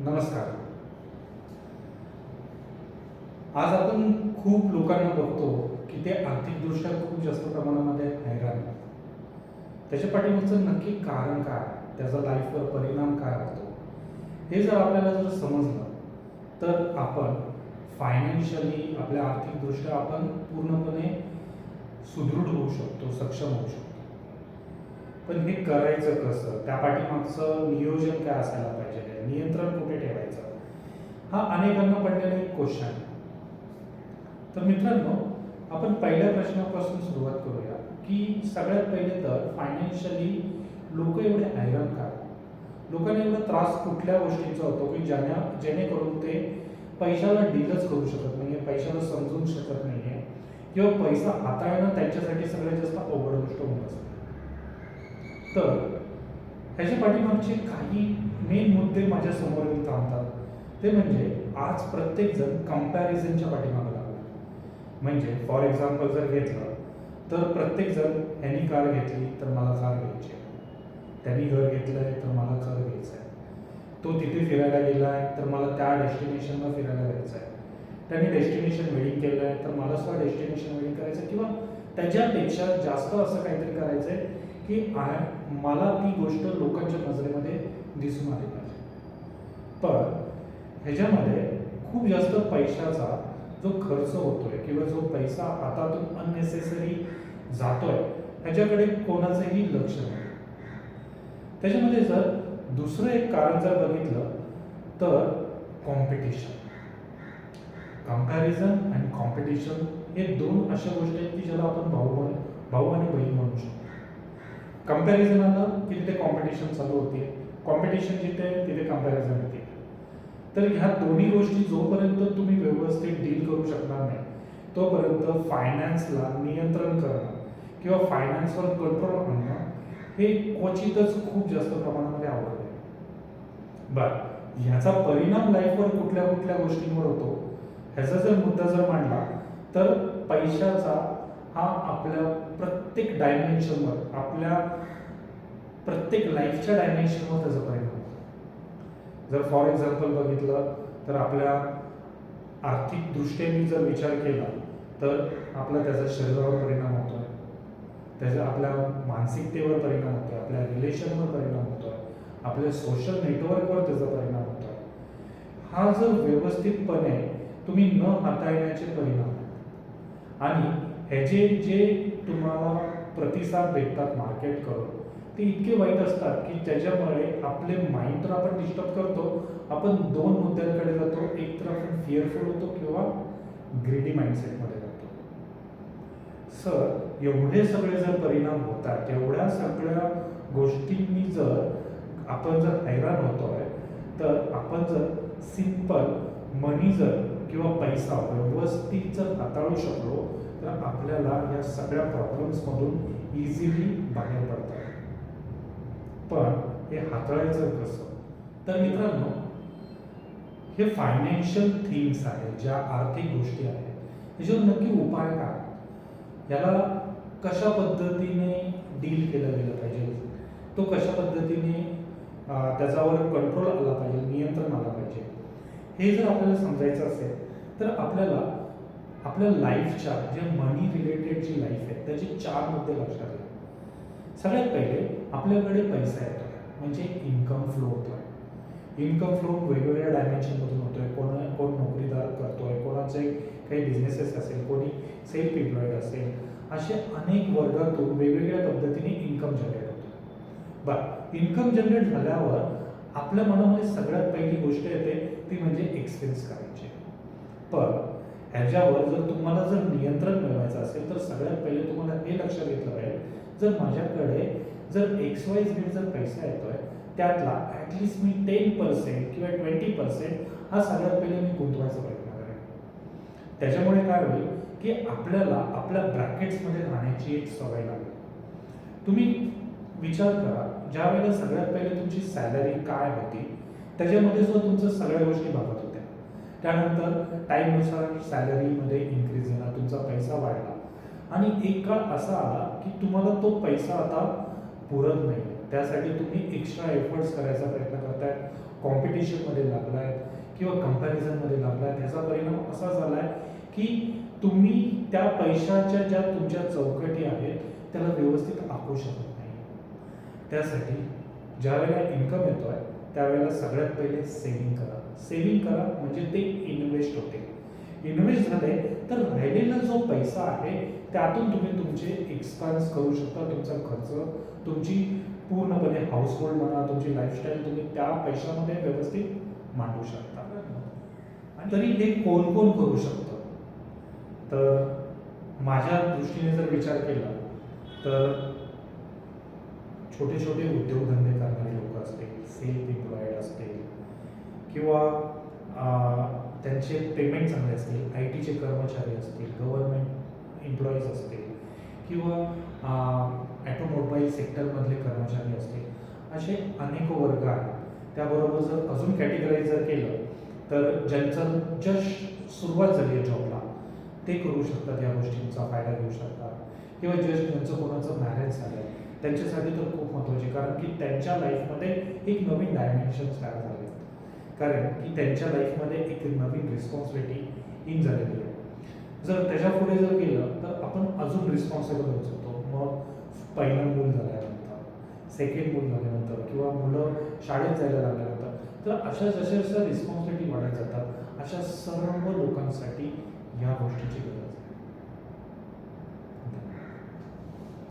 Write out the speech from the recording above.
नमस्कार. आज आपण खूप लोकांना बघतो की ते आर्थिकदृष्ट्या खूप जास्त प्रमाणामध्ये हैराण. आहेत. त्याच्या पाठीमागचं नक्की कारण काय? त्याचा लाईफवर परिणाम काय होतो? हे जर आपल्याला जर समजलं तर आपण फायनान्शियली आपल्या आर्थिकदृष्ट्या आपण पूर्णपणे सुदृढ होऊ शकतो सक्षम होऊ शकतो. पण हे करायचं कसं? त्या पाठीमागचं नियोजन काय असायला पाहिजे? नियंत्रण कुठे ठेवायचं? हा अनेकांना पडलेला एक क्वेश्चन आहे तर मित्रांनो आपण पहिल्या प्रश्नापासून सुरुवात करूया की सगळ्यात पहिले तर फायनान्शियली लोक एवढे हैराण का? लोकांना एवढा त्रास कुठल्या गोष्टींचा होतो की ज्याने जेणेकरून ते पैशाला डीलच करू शकत नाही पैशाला समजून शकत नाही किंवा पैसा हाताळणं त्यांच्यासाठी सगळ्यात जास्त अवघड गोष्ट होऊन असते. तर ह्याच्या पाठीमागचे काही मेन मुद्दे माझ्यासमोर येऊन थांबतात. ते म्हणजे आज प्रत्येकजण कम्पॅरिझनच्या पाठीमागे लागला. म्हणजे फॉर एक्झाम्पल जर घेतलं तर प्रत्येकजण ह्यानी ह्यांनी कार घेतली तर मला कार घ्यायची आहे. त्यांनी घर घेतलं आहे तर मला घर घ्यायचं आहे तो तिथे फिरायला गेला आहे तर मला त्या डेस्टिनेशनला फिरायला जायचं आहे त्यांनी डेस्टिनेशन वेडिंग केलं आहे तर मला सुद्धा डेस्टिनेशन वेडिंग करायचं आहे किंवा त्याच्यापेक्षा जास्त असं काहीतरी करायचं आहे की आय मला ती गोष्ट लोकांच्या नजरेमध्ये दिसून आली पाहिजे. पण ह्याच्यामध्ये खूप जास्त पैशाचा जो खर्च होतोय किंवा जो पैसा हातातून अननेसेसरी जातोय ह्याच्याकडे कोणाचंही लक्ष नाही. त्याच्यामध्ये जर दुसरं एक कारण जर बघितलं तर कॉम्पिटिशन कंपॅरिझन आणि कॉम्पिटिशन हे दोन अशा गोष्टी आहेत की ज्याला आपण भाऊ भाऊ आणि बहीण म्हणू शकतो. कंपॅरिझन आलं की तिथे कॉम्पिटिशन चालू होते. कॉम्पिटिशन जिथे तिथे कंपॅरिझन येते तर ह्या दोन्ही गोष्टी जोपर्यंत तुम्ही व्यवस्थित डील करू शकणार नाही तोपर्यंत फायनान्सला नियंत्रण करणं किंवा फायनान्सवर कंट्रोल आणणं हे क्वचितच खूप जास्त प्रमाणामध्ये आवडत आहे. बर ह्याचा परिणाम लाईफवर कुठल्या कुठल्या गोष्टींवर होतो? ह्याचा जर मुद्दा जर मांडला तर पैशाचा हा आपल्या प्रत्येक डायमेन्शनवर आपल्या प्रत्येक लाईफच्या डायमेन्शनवर त्याचा परिणाम होतो. जर फॉर एक्झाम्पल बघितलं तर आपल्या आर्थिक दृष्टीने जर विचार केला तर आपला त्याचा शरीरावर परिणाम होतो आहे त्याचा आपल्या मानसिकतेवर परिणाम होतोय आपल्या रिलेशनवर परिणाम होतो आहे आपल्या सोशल नेटवर्कवर त्याचा परिणाम होतो आहे हा जर व्यवस्थितपणे तुम्ही न हाताळण्याचे परिणाम आहेत आणि ह्याचे जे तुम्हाला प्रतिसाद भेटतात मार्केट करून ते इतके वाईट असतात की त्याच्यामुळे आपले माइंड तर आपण डिस्टर्ब करतो. आपण दोन मुद्द्यांकडे जातो. एक तर आपण फिअरफुल होतो किंवा ग्रेडी माइंडसेटमध्ये जातो. सर एवढे सगळे जर परिणाम होतात एवढ्या सगळ्या गोष्टींनी जर आपण जर हैराण होतोय तर आपण जर सिंपल मनी जर किंवा पैसा व्यवस्थित जर हाताळू शकलो तर आपल्याला या सगळ्या प्रॉब्लेम्समधून इझिली बाहेर पडता पण हे हाताळायचं कसं? तर मित्रांनो हे फायनान्शियल थिंग्स आहेत ज्या आर्थिक गोष्टी आहेत त्याच्यावर नक्की उपाय काय? याला कशा पद्धतीने डील केलं गेलं पाहिजे? तो कशा पद्धतीने त्याच्यावर कंट्रोल आला पाहिजे नियंत्रण आला पाहिजे? हे जर आपल्याला समजायचं असेल तर आपल्याला आपल्या लाईफच्या जे मनी रिलेटेड जी लाईफ आहे त्याचे चार मुद्दे लक्षात घ्या. सगळ्यात पहिले आपल्याकडे पैसा येतो म्हणजे इन्कम फ्लो होतोय. इन्कम फ्लो वेगवेगळ्या डायमेन्शनमधून होतोय. कोण कोण नोकरीदार करतोय कोणाचे काही बिझनेसेस असेल कोणी सेल्फ एम्प्लॉईड असेल असे अनेक वर्गातून वेगवेगळ्या पद्धतीने इन्कम जनरेट होतो बरं इन्कम जनरेट झाल्यावर आपल्या मनामध्ये सगळ्यात पहिली गोष्ट येते ती म्हणजे एक्सपेन्स करायची. पण ह्याच्यावर जर तुम्हाला जर नियंत्रण मिळवायचं असेल तर सगळ्यात पहिले तुम्हाला हे लक्षात घेतलं पाहिजे. जर माझ्याकडे जर एक्स वाय झेड जर पैसा येतोय त्यातला ॲटलिस्ट मी टेन पर्सेंट किंवा ट्वेंटी पर्सेंट हा सगळ्यात पहिले मी गुंतवायचा प्रयत्न करेन. त्याच्यामुळे काय होईल की आपल्याला आपल्या ब्रॅकेट्समध्ये राहण्याची एक सवय लागेल. तुम्ही विचार करा ज्या वेळेला सगळ्यात पहिले तुमची सॅलरी काय होती त्याच्यामध्ये सुद्धा तुमचं सगळ्या गोष्टी भागत होत्या. त्यानंतर टाईमनुसार सॅलरीमध्ये इन्क्रीज झाला तुमचा पैसा वाढला. आणि एक काळ असा आला की तुम्हाला तो पैसा आता पुरत नाही. त्यासाठी तुम्ही एक्स्ट्रा एफर्ट्स करायचा प्रयत्न करताय. कॉम्पिटिशनमध्ये लागलाय किंवा कम्पॅरिझनमध्ये लागलाय. त्याचा परिणाम असा झाला आहे की तुम्ही त्या पैशाच्या ज्या तुमच्या चौकटी आहेत त्याला व्यवस्थित आखू शकत नाही. त्यासाठी ज्या वेळेला इन्कम येतो आहे त्यावेळेला सगळ्यात पहिले सेव्हिंग करा. सेव्हिंग करा म्हणजे ते इन्व्हेस्ट होते. इन्व्हेस्ट झाले तर राहिलेला जो पैसा आहे त्यातून तुम्ही तुमचे एक्सपान्स करू शकता तुमचा खर्च तुमची पूर्णपणे हाऊसहोल्ड म्हणा तुमची लाईफस्टाईल तुम्ही त्या पैशामध्ये व्यवस्थित मांडू शकता. तरी हे कोण कोण करू शकतं? तर माझ्या दृष्टीने जर विचार केला तर छोटे छोटे उद्योगधंदे करणारे लोक असतील सेल्फ एम्प्लॉईड असतील. किंवा त्यांचे पेमेंट चांगले असतील आय टीचे कर्मचारी असतील गव्हर्नमेंट एम्प्लॉईज असतील किंवा ॲटोमोबाईल सेक्टरमधले कर्मचारी असतील असे अनेक वर्ग आहेत. त्याबरोबर जर अजून कॅटेगराईज जर केलं तर ज्यांचं जस्ट सुरुवात झाली आहे जॉबला ते करू शकतात या गोष्टींचा फायदा घेऊ शकतात. किंवा जस्ट ज्यांचं कोणाचं मॅरेज झालं आहे त्यांच्यासाठी तर खूप महत्त्वाची कारण की त्यांच्या लाईफमध्ये एक नवीन डायमेन्शन तयार झाले. कारण की त्यांच्या लाईफमध्ये एक नवीन रिस्पॉन्सिबिलिटी इन झालेली आहे. जर त्याच्या पुढे जर गेलं तर आपण अजून रिस्पॉन्सिबल होऊ शकतो. मग पहिलं मूल झाल्यानंतर सेकंड मूल झाल्यानंतर किंवा मुलं शाळेत जायला लागल्यानंतर तर अशा जशा जशा रिस्पॉन्सिबिलिटी वाढत जातात अशा सर्व लोकांसाठी या गोष्टीची गरज